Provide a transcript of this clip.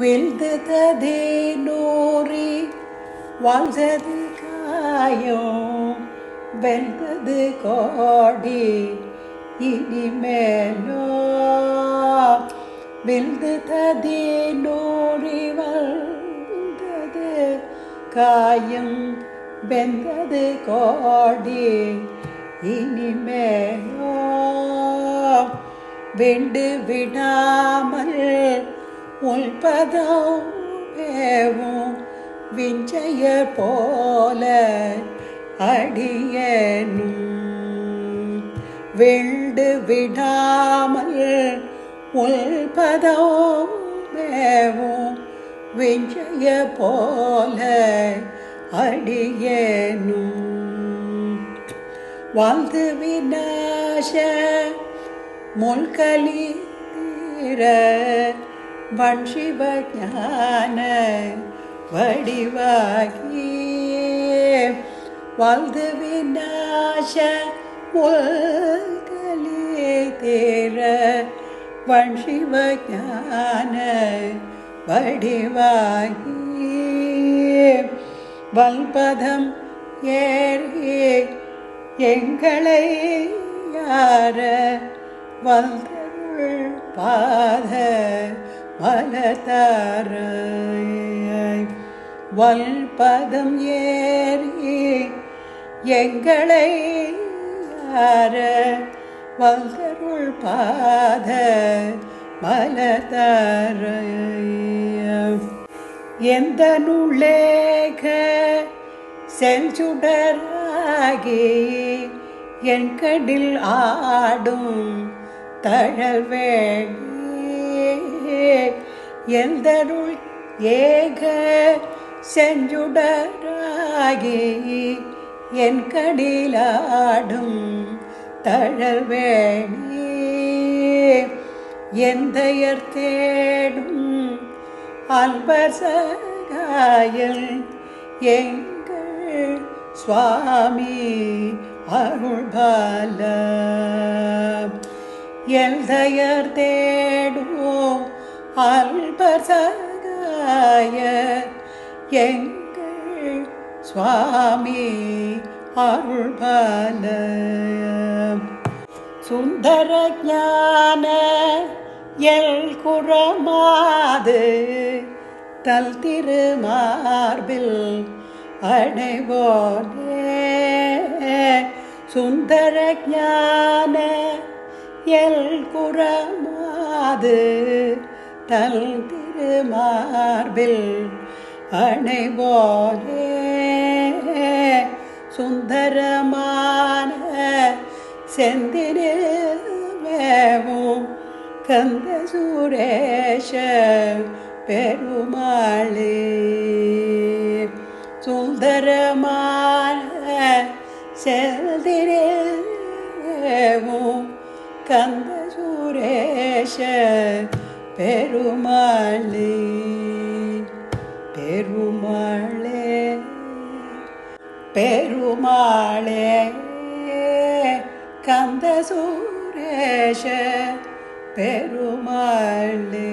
வெல்ததே Nori வாழ்ந்தது காயம் வெல்தது கோடி இனிமேலோ வெல்ததே நோரி வாழ்ந்தது காயம் வெந்தது கோடி இனிமேலோ. வெண்டு விடாமல் உள்பதம் பேவும் விஞ்சைய போல அடியனும். வெண்டு விடாமல் உள்பதம் பேவும் விஞ்சைய போல அடியேனும். வாழ்ந்து விநாச முல்கலி தீர வன் வடிவாகி வாழ்ந்து விநாச முல்கலி தீர வன் சிவஞான வடிவாகி வல்பதம் ஏறி எங்களை யார வந்தருள் பாத மலதார வல்பதம் ஏறி எங்களை யார வந்தருள் பாத மலதார எந்த நுள்ளேக செஞ்சுடராகி என் கடில் ஆடும் தழல்வேணி எந்தருள் ஏக செஞ்சுடராகி என் கடிலாடும் தழல்வேணி. எந்தையர் தேடும் அன்பர் சகாயல் எங்கள் சுவாமி அருள்பால. எல்தையர் தேடும் அல்பர் சகாய எங்கள் சுவாமி அருள்பால சுந்தர ஞான எல் குரமாது தல் திருமார்பில் அடைவோனே சுந்தர ஞான எல் குரமாது தல் திருமார்பில் அணைபோலே சுந்தரமான செந்திரவேவும் கந்த சுரேஷ பெருமாளே. சுந்தரமான செல்திரேவும் கந்த சுரேஷ பெருமாளே பெருமாளே பெருமாளே கந்த சுரேஷ பெருமாளே.